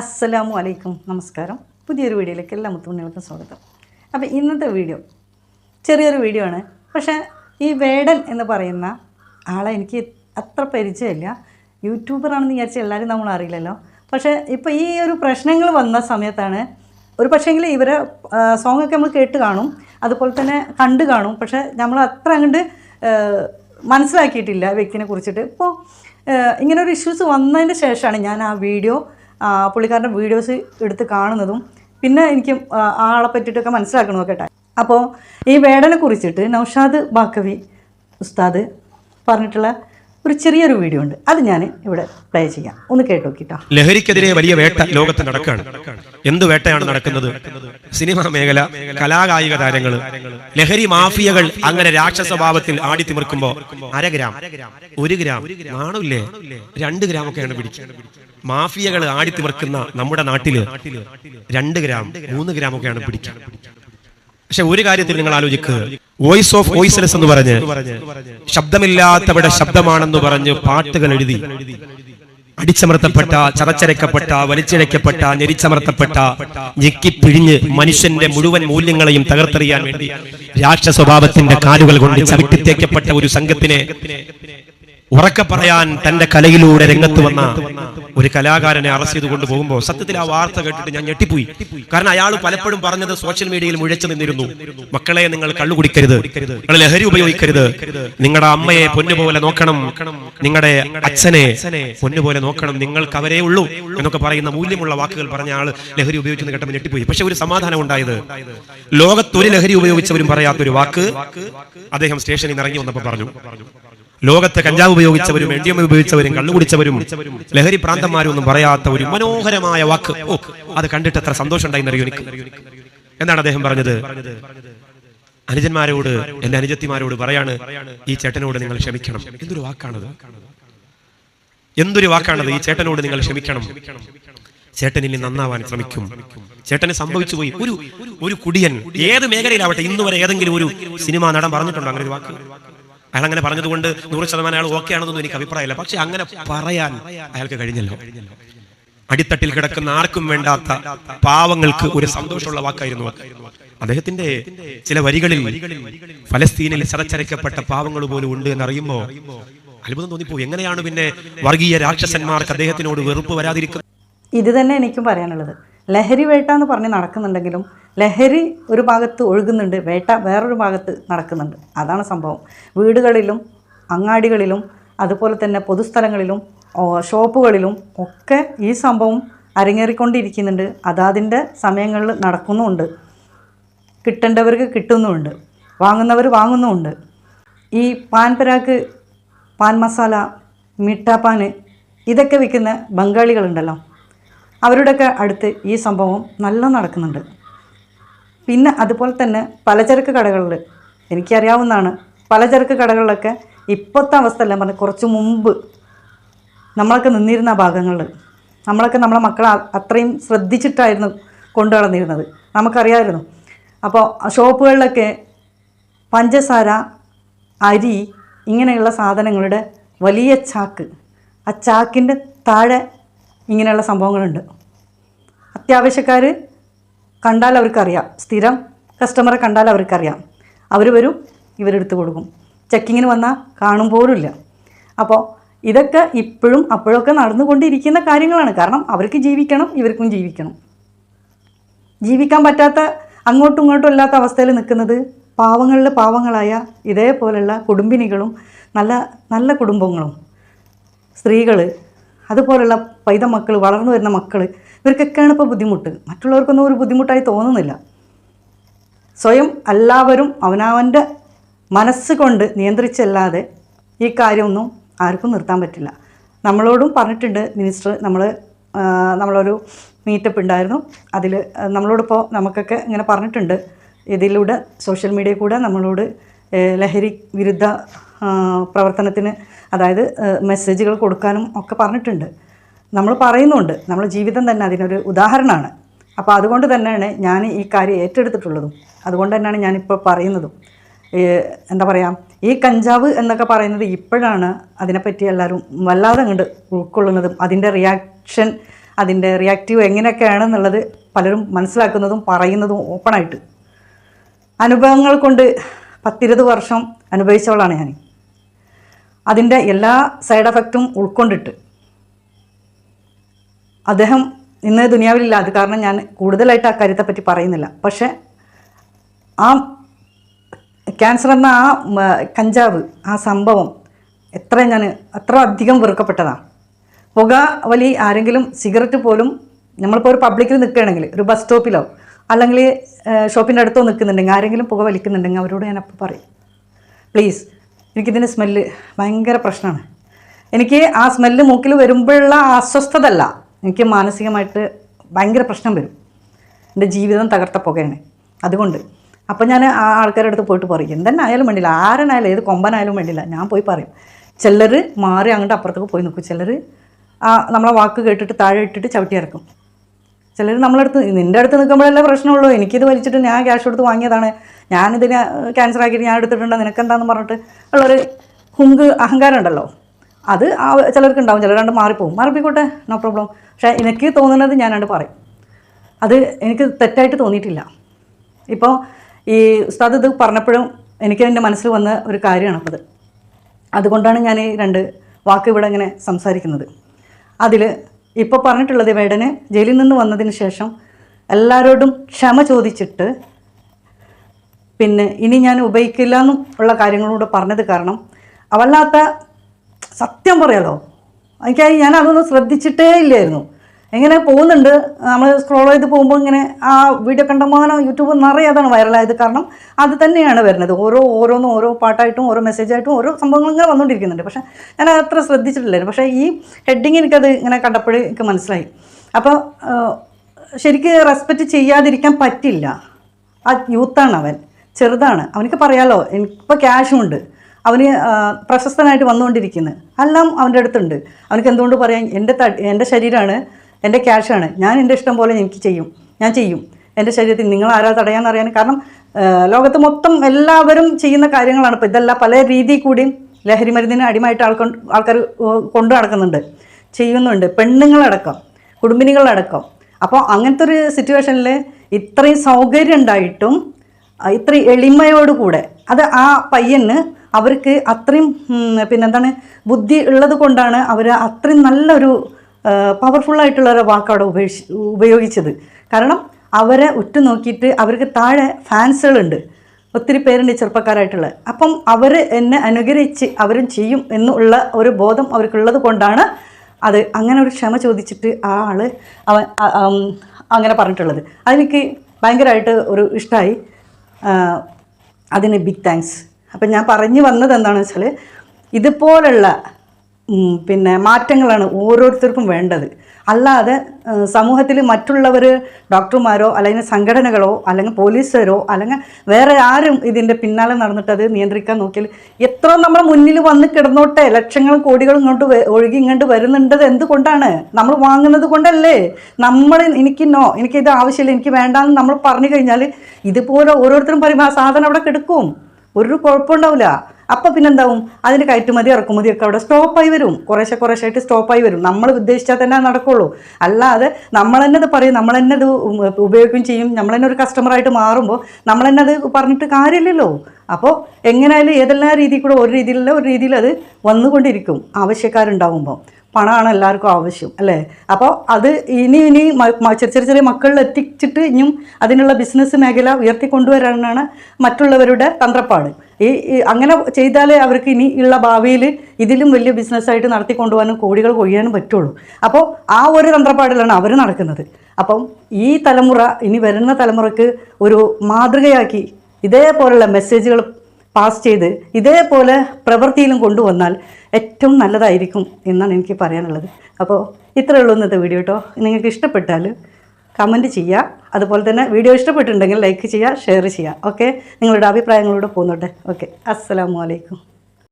അസ്സലാമു അലൈക്കും. നമസ്കാരം. പുതിയൊരു വീഡിയോയിലേക്ക് എല്ലാ മുത്തുമണികൾക്കും സ്വാഗതം. അപ്പോൾ ഇന്നത്തെ വീഡിയോ ചെറിയൊരു വീഡിയോ ആണ്. പക്ഷേ ഈ വേടൻ എന്ന് പറയുന്ന ആളെ എനിക്ക് അത്ര പരിചയമില്ല. യൂട്യൂബറാണെന്ന് വിചാരിച്ച എല്ലാവരും നമ്മൾ അറിയില്ലല്ലോ. പക്ഷേ ഇപ്പോൾ ഈ ഒരു പ്രശ്നങ്ങൾ വന്ന സമയത്താണ് ഒരു പക്ഷേങ്കിൽ ഇവരെ സോങ്ങൊക്കെ നമ്മൾ കേട്ട് കാണും. അതുപോലെ തന്നെ കണ്ട് കാണും. പക്ഷേ നമ്മൾ അത്ര അങ്ങോട്ട് മനസ്സിലാക്കിയിട്ടില്ല വ്യക്തിനെ കുറിച്ചിട്ട്. ഇപ്പോൾ ഇങ്ങനെ ഒരു ഇഷ്യൂസ് വന്നതിന് ശേഷമാണ് ഞാൻ ആ വീഡിയോ പുള്ളിക്കാരന്റെ വീഡിയോസ് എടുത്ത് കാണുന്നതും പിന്നെ എനിക്ക് ആളെ പറ്റിയിട്ടൊക്കെ മനസ്സിലാക്കണമൊക്കെ കേട്ടോ. അപ്പോൾ ഈ വേടനെ കുറിച്ചിട്ട് നൗഷാദ് ബാക്കവി ഉസ്താദ് പറഞ്ഞിട്ടുള്ള ഒരു ചെറിയൊരു വീഡിയോ ഉണ്ട്. അത് ഞാൻ ഇവിടെ പ്ലേ ചെയ്യാം. ഒന്ന് കേട്ട് നോക്കിട്ടോ. ലഹരിക്കെതിരെ വലിയ വേട്ട ലോകത്ത് നടക്കാണ്. എന്ത് വേട്ടയാണ് നടക്കുന്നത്? സിനിമാ മേഖല കലാകായിക താരങ്ങൾ ലഹരി മാഫിയകൾ അങ്ങനെ രാക്ഷസഭാവത്തിൽ ആടിത്തിമിർക്കുമ്പോ അര ഗ്രാം ഒരു ഗ്രാം നാണില്ലേ? രണ്ട് ഗ്രാം ഒക്കെയാണ് പിടിക്കുക മാഫിയകൾ ആടി ആടിത്തിമിർക്കുന്ന നമ്മുടെ നാട്ടിൽ രണ്ട് ഗ്രാം മൂന്ന് ഗ്രാം ഒക്കെയാണ് പിടിക്കുക പക്ഷെ ഒരു കാര്യത്തിൽ നിങ്ങൾ ആലോചിക്കുക വോയിസ് ഓഫ് വോയിസ്ലെസ് എന്ന് പറഞ്ഞ് ശബ്ദമില്ലാത്തവിടെ ശബ്ദമാണെന്ന് പറഞ്ഞ് പാട്ടുകൾ എഴുതി. അടിച്ചമർത്തപ്പെട്ട ചതച്ചരക്കപ്പെട്ട വലിച്ചിഴക്കപ്പെട്ട ഞെരിച്ചമർത്തപ്പെട്ട ഞെക്കിപ്പിഴിഞ്ഞ് മനുഷ്യന്റെ മുഴുവൻ മൂല്യങ്ങളെയും തകർത്തെറിയാൻ വേണ്ടി രാക്ഷ സ്വഭാവത്തിന്റെ കാലുകൾ കൊണ്ട് ചവിട്ടിത്തേക്കപ്പെട്ട ഒരു സംഘത്തിനെ ഉറക്കെ പറയാൻ തന്റെ കലയിലൂടെ രംഗത്ത് വന്ന ഒരു കലാകാരനെ അറസ്റ്റ് ചെയ്ത് കൊണ്ടുപോകുമ്പോൾ സത്യത്തിൽ ആ വാർത്ത കേട്ടിട്ട് ഞാൻ ഞെട്ടിപ്പോയി. കാരണം അയാൾ പലപ്പോഴും പറഞ്ഞത് സോഷ്യൽ മീഡിയയിൽ മുഴച്ചു നിന്നിരുന്നു. മക്കളെ നിങ്ങൾ കള്ളു കുടിക്കരുത്. നിങ്ങൾ ലഹരി ഉപയോഗിക്കരുത്. നിങ്ങളുടെ അമ്മയെ പൊന്നുപോലെ നോക്കണം. നിങ്ങളുടെ അച്ഛനെ പൊന്നുപോലെ നോക്കണം. നിങ്ങൾക്ക് അവരേ ഉള്ളൂ എന്നൊക്കെ പറയുന്ന മൂല്യമുള്ള വാക്കുകൾ പറഞ്ഞ ആൾ ലഹരി ഉപയോഗിച്ചെന്ന് കേട്ടപ്പോൾ ഞെട്ടിപ്പോയി. പക്ഷെ ഒരു സമാധാനം ഉണ്ടായത് ലോകത്തൊരു ലഹരി ഉപയോഗിച്ചവരും പറയാത്തൊരു വാക്ക് അദ്ദേഹം സ്റ്റേഷനിൽ നിന്ന് ഇറങ്ങി വന്നപ്പോൾ പറഞ്ഞു. ലോകത്ത് കഞ്ചാവ് ഉപയോഗിച്ചവരും എം ഡി എം ഉപയോഗിച്ചവരും കള്ളുകുടിച്ചവരും ലഹരി പ്രാന്തന്മാരും ഒന്നും പറയാത്ത ഒരു മനോഹരമായ വാക്ക്. ഓ അത് കണ്ടിട്ട് എത്ര സന്തോഷം ഉണ്ടായി എനിക്ക്? എന്താണ് അദ്ദേഹം പറഞ്ഞത്? അനുജന്മാരോട് എന്റെ അനുജത്തിമാരോട് പറയാണ് ഈ ചേട്ടനോട് നിങ്ങൾ ക്ഷമിക്കണം. എന്തൊരു വാക്കാണത്? എന്തൊരു വാക്കാണത്? ഈ ചേട്ടനോട് നിങ്ങൾ ക്ഷമിക്കണം. ചേട്ടനിൽ ഇനി നന്നാവാൻ ശ്രമിക്കും. ചേട്ടന് സംഭവിച്ചു പോയി. ഒരു ഒരു കുടിയൻ ഏത് മേഖലയിലാവട്ടെ ഇന്നുവരെ ഏതെങ്കിലും ഒരു സിനിമ നടൻ പറഞ്ഞിട്ടുണ്ടോ? അങ്ങനെ ഒരു വാക്ക്? അയാൾ അങ്ങനെ പറഞ്ഞതുകൊണ്ട് നൂറ് ശതമാനം അയാൾ ഓക്കെ ആണെന്നൊന്നും എനിക്ക് അഭിപ്രായമില്ല. പക്ഷെ അങ്ങനെ പറയാൻ അയാൾക്ക് കഴിഞ്ഞല്ലോ. അടിത്തട്ടിൽ കിടക്കുന്ന ആർക്കും വേണ്ടാത്ത പാവങ്ങൾക്ക് ഒരു സന്തോഷമുള്ള വാക്കായിരുന്നു. അദ്ദേഹത്തിന്റെ ചില വരികളിൽ ഫലസ്തീനിൽ ചതച്ചരയ്ക്കപ്പെട്ട പാവങ്ങൾ പോലും ഉണ്ട് എന്നറിയുമ്പോ അത്ഭുതം തോന്നിപ്പോ എങ്ങനെയാണ് പിന്നെ വർഗീയ രാക്ഷസന്മാർക്ക് അദ്ദേഹത്തിനോട് വെറുപ്പ് വരാതിരിക്കുന്നത്? ഇത് തന്നെ എനിക്കും പറയാനുള്ളത്. ലഹരി വേട്ട എന്ന് പറഞ്ഞ് നടക്കുന്നുണ്ടെങ്കിലും ലഹരി ഒരു ഭാഗത്ത് ഒഴുകുന്നുണ്ട് വേട്ട വേറൊരു ഭാഗത്ത് നടക്കുന്നുണ്ട്. അതാണ് സംഭവം. വീടുകളിലും അങ്ങാടികളിലും അതുപോലെ തന്നെ പൊതുസ്ഥലങ്ങളിലും ഷോപ്പുകളിലും ഒക്കെ ഈ സംഭവം അരങ്ങേറിക്കൊണ്ടിരിക്കുന്നുണ്ട്. അതാതിന്റെ സമയങ്ങളിൽ നടക്കുന്നുമുണ്ട്. കിട്ടേണ്ടവർക്ക് കിട്ടുന്നുമുണ്ട്. വാങ്ങുന്നവർ വാങ്ങുന്നുമുണ്ട്. ഈ പാൻ പരാക്ക് പാൻ മസാല മിഠാപ്പാൻ ഇതൊക്കെ വിൽക്കുന്ന ബംഗാളികളുണ്ടല്ലോ. അവരുടെയൊക്കെ അടുത്ത് ഈ സംഭവം നല്ല നടക്കുന്നുണ്ട്. പിന്നെ അതുപോലെ തന്നെ പലചരക്ക് കടകളിൽ എനിക്കറിയാവുന്നതാണ്. പലചരക്ക് കടകളിലൊക്കെ ഇപ്പോഴത്തെ അവസ്ഥ എല്ലാം പറഞ്ഞ് കുറച്ച് മുമ്പ് നമ്മളൊക്കെ നിന്നിരുന്ന ഭാഗങ്ങളിൽ നമ്മളൊക്കെ നമ്മളെ മക്കളെ അത്രയും ശ്രദ്ധിച്ചിട്ടായിരുന്നു കൊണ്ടു നടന്നിരുന്നത്. നമുക്കറിയാമായിരുന്നു. അപ്പോൾ ഷോപ്പുകളിലൊക്കെ പഞ്ചസാര അരി ഇങ്ങനെയുള്ള സാധനങ്ങളുടെ വലിയ ചാക്ക്. ആ ചാക്കിന്റെ താഴെ ഇങ്ങനെയുള്ള സംഭവങ്ങളുണ്ട്. അത്യാവശ്യക്കാർ കണ്ടാൽ അവർക്കറിയാം. സ്ഥിരം കസ്റ്റമറെ കണ്ടാൽ അവർക്കറിയാം. അവർ വരും ഇവരെടുത്ത് കൊടുക്കും. ചെക്കിങ്ങിന് വന്നാൽ കാണും പോലുമില്ല. അപ്പോൾ ഇതൊക്കെ ഇപ്പോഴും അപ്പോഴൊക്കെ നടന്നുകൊണ്ടിരിക്കുന്ന കാര്യങ്ങളാണ്. കാരണം അവർക്ക് ജീവിക്കണം ഇവർക്കും ജീവിക്കണം. ജീവിക്കാൻ പറ്റാത്ത അങ്ങോട്ടും ഇങ്ങോട്ടും ഇല്ലാത്ത അവസ്ഥയിൽ നിൽക്കുന്നത് പാവങ്ങളിൽ പാവങ്ങളായ ഇതേപോലെയുള്ള കുടുംബിനികളും നല്ല നല്ല കുടുംബങ്ങളും സ്ത്രീകൾ അതുപോലുള്ള പൈത മക്കൾ വളർന്നു വരുന്ന മക്കൾ ഇവർക്കൊക്കെയാണ് ഇപ്പോൾ ബുദ്ധിമുട്ട്. മറ്റുള്ളവർക്കൊന്നും ഒരു ബുദ്ധിമുട്ടായി തോന്നുന്നില്ല. സ്വയം എല്ലാവരും അവനവന്റെ മനസ്സുകൊണ്ട് നിയന്ത്രിച്ചല്ലാതെ ഈ കാര്യമൊന്നും ആർക്കും നിർത്താൻ പറ്റില്ല. നമ്മളോടും പറഞ്ഞിട്ടുണ്ട് മിനിസ്റ്റർ നമ്മൾ നമ്മളൊരു മീറ്റപ്പ് ഉണ്ടായിരുന്നു. അതിൽ നമ്മളോടിപ്പോൾ നമുക്കൊക്കെ ഇങ്ങനെ പറഞ്ഞിട്ടുണ്ട്. ഇതിലൂടെ സോഷ്യൽ മീഡിയ കൂടെ നമ്മളോട് ലഹരി വിരുദ്ധ പ്രവർത്തനത്തിന് അതായത് മെസ്സേജുകൾ കൊടുക്കാനും ഒക്കെ പറഞ്ഞിട്ടുണ്ട്. നമ്മൾ പറയുന്നുണ്ട്. നമ്മുടെ ജീവിതം തന്നെ അതിനൊരു ഉദാഹരണമാണ്. അപ്പോൾ അതുകൊണ്ട് തന്നെയാണ് ഞാൻ ഈ കാര്യം ഏറ്റെടുത്തിട്ടുള്ളതും. അതുകൊണ്ട് തന്നെയാണ് ഞാനിപ്പോൾ പറയുന്നതും. എന്താ പറയുക ഈ കഞ്ചാവ് എന്നൊക്കെ പറയുന്നത് ഇപ്പോഴാണ് അതിനെപ്പറ്റി എല്ലാവരും വല്ലാതെ അങ്ങോട്ട് ഉൾക്കൊള്ളുന്നതും അതിന്റെ റിയാക്ഷൻ അതിന്റെ റിയാക്റ്റീവ് എങ്ങനെയൊക്കെയാണെന്നുള്ളത് പലരും മനസ്സിലാക്കുന്നതും പറയുന്നതും ഓപ്പണായിട്ട്. അനുഭവങ്ങൾ കൊണ്ട് പത്തിരുപത് വർഷം അനുഭവിച്ചവളാണ് ഞാൻ അതിന്റെ എല്ലാ സൈഡ് എഫക്റ്റും ഉൾക്കൊണ്ടിട്ട്. അദ്ദേഹം ഇന്ന് ദുനിയാവിലില്ല. അത് കാരണം ഞാൻ കൂടുതലായിട്ട് ആ കാര്യത്തെപ്പറ്റി പറയുന്നില്ല. പക്ഷേ ആ ക്യാൻസർ എന്ന ആ കഞ്ചാവ് ആ സംഭവം എത്ര ഞാൻ അത്ര അധികം വെറുക്കപ്പെട്ടതാണ് പുക വലി ആരെങ്കിലും സിഗരറ്റ് പോലും നമ്മളിപ്പോൾ ഒരു പബ്ലിക്കിൽ നിൽക്കുകയാണെങ്കിൽ ഒരു ബസ് സ്റ്റോപ്പിലോ അല്ലെങ്കിൽ ഷോപ്പിന്റെ അടുത്തോ നിൽക്കുന്നുണ്ടെങ്കിൽ ആരെങ്കിലും പുക വലിക്കുന്നുണ്ടെങ്കിൽ അവരോട് ഞാൻ അപ്പോൾ പറയും. പ്ലീസ് എനിക്കിതിന്റെ സ്മെല്ല് ഭയങ്കര പ്രശ്നമാണ്. എനിക്ക് ആ സ്മെല്ല് മൂക്കിൽ വരുമ്പോഴുള്ള അസ്വസ്ഥതല്ല എനിക്ക് മാനസികമായിട്ട് ഭയങ്കര പ്രശ്നം വരും. എന്റെ ജീവിതം തകർത്ത പുകയാണ്. അതുകൊണ്ട് അപ്പോൾ ഞാൻ ആ ആൾക്കാരുടെ അടുത്ത് പോയിട്ട് പറയും എന്തെന്നെ ആയാലും വേണ്ടില്ല. ആരെന്നായാലും ഏത് കൊമ്പനായാലും വേണ്ടില്ല. ഞാൻ പോയി പറയും. ചിലർ മാറി അങ്ങോട്ട് അപ്പുറത്തേക്ക് പോയി നിൽക്കും. ചിലർ ആ നമ്മളെ വാക്ക് കേട്ടിട്ട് താഴെ ഇട്ടിട്ട് ചവിട്ടി ഇറക്കും. ചിലർ നമ്മളടുത്ത് നിന്റെ അടുത്ത് നിൽക്കുമ്പോഴല്ലേ പ്രശ്നമുള്ളൂ. എനിക്കിത് വലിച്ചിട്ട് ഞാൻ ക്യാഷ് കൊടുത്ത് വാങ്ങിയതാണ്. ഞാനിതിനെ ക്യാൻസർ ആക്കിയിട്ട് ഞാൻ എടുത്തിട്ടുണ്ട്? നിനക്കെന്താന്ന് പറഞ്ഞിട്ട് ഉള്ളൊരു ഹുങ്ക് അഹങ്കാരം ഉണ്ടല്ലോ. അത് ആ ചിലർക്ക് ഉണ്ടാവും ചിലർ രണ്ട് മാറിപ്പോവും. മാറിപ്പോയിക്കോട്ടെ? നോ പ്രോബ്ലം പക്ഷേ എനിക്ക് തോന്നുന്നത് ഞാനണ്ട് പറയും. അത് എനിക്ക് തെറ്റായിട്ട് തോന്നിയിട്ടില്ല. ഇപ്പോൾ ഈ ഉസ്താദ് ഇത് പറഞ്ഞപ്പോഴും എനിക്ക് എന്റെ മനസ്സിൽ വന്ന ഒരു കാര്യമാണ് അപ്പോൾ അത്. അതുകൊണ്ടാണ് ഞാൻ ഈ രണ്ട് വാക്ക് ഇവിടെ ഇങ്ങനെ സംസാരിക്കുന്നത്. അതിൽ ഇപ്പോൾ പറഞ്ഞിട്ടുള്ളത് വേടന് ജയിലിൽ നിന്ന് വന്നതിന് ശേഷം എല്ലാവരോടും ക്ഷമ ചോദിച്ചിട്ട് പിന്നെ ഇനി ഞാൻ ഉപയോഗിക്കില്ല എന്നും ഉള്ള കാര്യങ്ങളോട് പറഞ്ഞത് കാരണം അവല്ലാത്ത സത്യം പറയാലോ. എനിക്കായി ഞാൻ അതൊന്നും ശ്രദ്ധിച്ചിട്ടേ ഇല്ലായിരുന്നു. എങ്ങനെ പോകുന്നുണ്ട്? നമ്മൾ സ്ക്രോൾ ചെയ്ത് പോകുമ്പോൾ ഇങ്ങനെ ആ വീഡിയോ കണ്ടമാനം യൂട്യൂബ് നിറയെ അതാണ് വൈറലായത് കാരണം അത് തന്നെയാണ് വരുന്നത്. ഓരോ ഓരോന്നും ഓരോ പാട്ടായിട്ടും ഓരോ മെസ്സേജായിട്ടും ഓരോ സംഭവങ്ങൾ ഇങ്ങനെ വന്നുകൊണ്ടിരിക്കുന്നുണ്ട് പക്ഷേ ഞാൻ അത്ര ശ്രദ്ധിച്ചിട്ടില്ലായിരുന്നു. പക്ഷേ ഈ ഹെഡിങ് എനിക്കത് ഇങ്ങനെ കണ്ടപ്പോഴേ എനിക്ക് മനസ്സിലായി. അപ്പോൾ ശരിക്കും റെസ്പെക്റ്റ് ചെയ്യാതിരിക്കാൻ പറ്റില്ല. ആ യൂത്താണ് അവൻ. ചെറുതാണ്. അവനക്ക് പറയാലോ എനിക്കിപ്പോൾ ക്യാഷും ഉണ്ട്. അവന് പ്രശസ്തനായിട്ട് വന്നുകൊണ്ടിരിക്കുന്നത് എല്ലാം അവന്റെ അടുത്തുണ്ട്. അവനക്ക് എന്തുകൊണ്ട് പറയാം എന്റെ തടി എന്റെ ശരീരമാണ് എന്റെ ക്യാഷാണ് ഞാൻ എന്റെ ഇഷ്ടം പോലെ എനിക്ക് ചെയ്യും. ഞാൻ ചെയ്യും. എന്റെ ശരീരത്തിൽ നിങ്ങൾ ആരാ തടയാൻ അറിയാൻ. കാരണം ലോകത്ത് മൊത്തം എല്ലാവരും ചെയ്യുന്ന കാര്യങ്ങളാണ്. ഇപ്പോൾ ഇതെല്ലാം പല രീതിയിൽ കൂടിയും ലഹരി മരുന്നിന് അടിമായിട്ട് ആൾക്കൊ ആൾക്കാർ കൊണ്ടു നടക്കുന്നുണ്ട്. ചെയ്യുന്നുണ്ട്. പെണ്ണുങ്ങളടക്കം കുടുംബിനികളടക്കം. അപ്പോൾ അങ്ങനത്തെ ഒരു സിറ്റുവേഷനിൽ ഇത്രയും സൗകര്യം ഉണ്ടായിട്ടും ആ, ഇത്രയും എളിമയോടുകൂടെ. അത് ആ പയ്യന് അവർക്ക് അത്രയും പിന്നെന്താണ് ബുദ്ധി ഉള്ളത് കൊണ്ടാണ് അവർ അത്രയും നല്ലൊരു പവർഫുള്ളായിട്ടുള്ള ഒരു വാക്കവിടെ ഉപയോഗിച്ച് ഉപയോഗിച്ചത്. കാരണം അവരെ ഉറ്റുനോക്കിയിട്ട് അവർക്ക് താഴെ ഫാൻസുകളുണ്ട്. ഒത്തിരി പേരുണ്ട് ചെറുപ്പക്കാരായിട്ടുള്ള. അപ്പം അവർ എന്നെ അനുകരിച്ച് അവരും ചെയ്യും എന്നുള്ള ഒരു ബോധം അവർക്കുള്ളത് കൊണ്ടാണ് അത് അങ്ങനെ ഒരു ക്ഷമ ചോദിച്ചിട്ട് ആ ആൾ അവൻ അങ്ങനെ പറഞ്ഞിട്ടുള്ളത്. അതെനിക്ക് ഭയങ്കരമായിട്ട് ഒരു ഇഷ്ടമായി അതിന് ബിഗ് താങ്ക്സ് അപ്പം ഞാൻ പറഞ്ഞു വന്നത് എന്താണെന്ന് വെച്ചാൽ ഇതുപോലുള്ള പിന്നെ മാറ്റങ്ങളാണ് ഓരോരുത്തർക്കും വേണ്ടത്. അല്ലാതെ സമൂഹത്തിൽ മറ്റുള്ളവർ ഡോക്ടർമാരോ അല്ലെങ്കിൽ സംഘടനകളോ അല്ലെങ്കിൽ പോലീസുകാരോ അല്ലെങ്കിൽ വേറെ ആരും ഇതിന്റെ പിന്നാലെ നടന്നിട്ട് അത് നിയന്ത്രിക്കാൻ നോക്കിയാൽ എത്ര നമ്മൾ മുന്നിൽ വന്ന് കിടന്നോട്ടെ ലക്ഷങ്ങളും കോടികളും ഇങ്ങോട്ട് ഒഴുകി ഇങ്ങോട്ട് വരുന്നുണ്ടത് എന്തുകൊണ്ടാണ്? നമ്മൾ വാങ്ങുന്നത് കൊണ്ടല്ലേ? നമ്മൾ എനിക്ക് നോ എനിക്ക് ഇത് ആവശ്യമില്ല എനിക്ക് വേണ്ടാന്ന് നമ്മൾ പറഞ്ഞു കഴിഞ്ഞാൽ ഇതുപോലെ ഓരോരുത്തരും പറയുമ്പോൾ ആ സാധനം അവിടെ കിടക്കും. ഒരു കുഴപ്പമുണ്ടാവില്ല അപ്പം പിന്നെന്താവും? അതിന് കയറ്റുമതി ഇറക്കുമതി ഒക്കെ അവിടെ സ്റ്റോപ്പായി വരും. കുറേശ്ശെ കുറേശ്ശായിട്ട് സ്റ്റോപ്പായി വരും. നമ്മൾ ഉദ്ദേശിച്ചാൽ തന്നെ നടക്കുള്ളൂ. അല്ലാതെ നമ്മൾ തന്നെ അത് പറയും. നമ്മൾ തന്നെ അത് ഉപയോഗിക്കുകയും ചെയ്യും. നമ്മൾ തന്നെ ഒരു കസ്റ്റമറായിട്ട് മാറുമ്പോൾ നമ്മൾ തന്നെ അത് പറഞ്ഞിട്ട് കാര്യമില്ലല്ലോ. അപ്പോൾ എങ്ങനെയായാലും ഏതെല്ലാം രീതിയിൽ കൂടെ ഒരു രീതിയിലല്ല ഒരു രീതിയിൽ അത് വന്നുകൊണ്ടിരിക്കും ആവശ്യക്കാരുണ്ടാകുമ്പോൾ പണമാണ് എല്ലാവർക്കും ആവശ്യം അല്ലേ? അപ്പോൾ അത് ഇനി ഇനി ചെറിയ ചെറിയ ചെറിയ മക്കളിൽ എത്തിച്ചിട്ട് ഇനിയും അതിനുള്ള ബിസിനസ് മേഖല ഉയർത്തിക്കൊണ്ടുവരാനാണ് മറ്റുള്ളവരുടെ തന്ത്രപ്പാട്. ഈ അങ്ങനെ ചെയ്താലേ അവർക്ക് ഇനി ഉള്ള ഭാവിയിൽ ഇതിലും വലിയ ബിസിനസ്സായിട്ട് നടത്തി കൊണ്ടുപോകാനും കോടികൾ കൊയ്യാനും പറ്റുള്ളൂ. അപ്പോൾ ആ ഒരു തന്ത്രപ്പാടിലാണ് അവർ നടക്കുന്നത്. അപ്പം ഈ തലമുറ ഇനി വരുന്ന തലമുറയ്ക്ക് ഒരു മാതൃകയാക്കി ഇതേപോലുള്ള മെസ്സേജുകൾ പാസ് ചെയ്ത് ഇതേപോലെ പ്രവൃത്തിയിലും കൊണ്ടുവന്നാൽ ഏറ്റവും നല്ലതായിരിക്കും എന്നാണ് എനിക്ക് പറയാനുള്ളത്. അപ്പോൾ ഇത്രയേ ഉള്ളൂ ഇന്നത്തെ വീഡിയോ കേട്ടോ നിങ്ങൾക്ക് ഇഷ്ടപ്പെട്ടാൽ കമന്റ് ചെയ്യുക. അതുപോലെ തന്നെ വീഡിയോ ഇഷ്ടപ്പെട്ടിട്ടുണ്ടെങ്കിൽ ലൈക്ക് ചെയ്യുക ഷെയർ ചെയ്യുക. ഓക്കെ നിങ്ങളുടെ അഭിപ്രായങ്ങളോട് പോകുന്നുണ്ട് ഓക്കെ അസ്സലാമു അലൈക്കും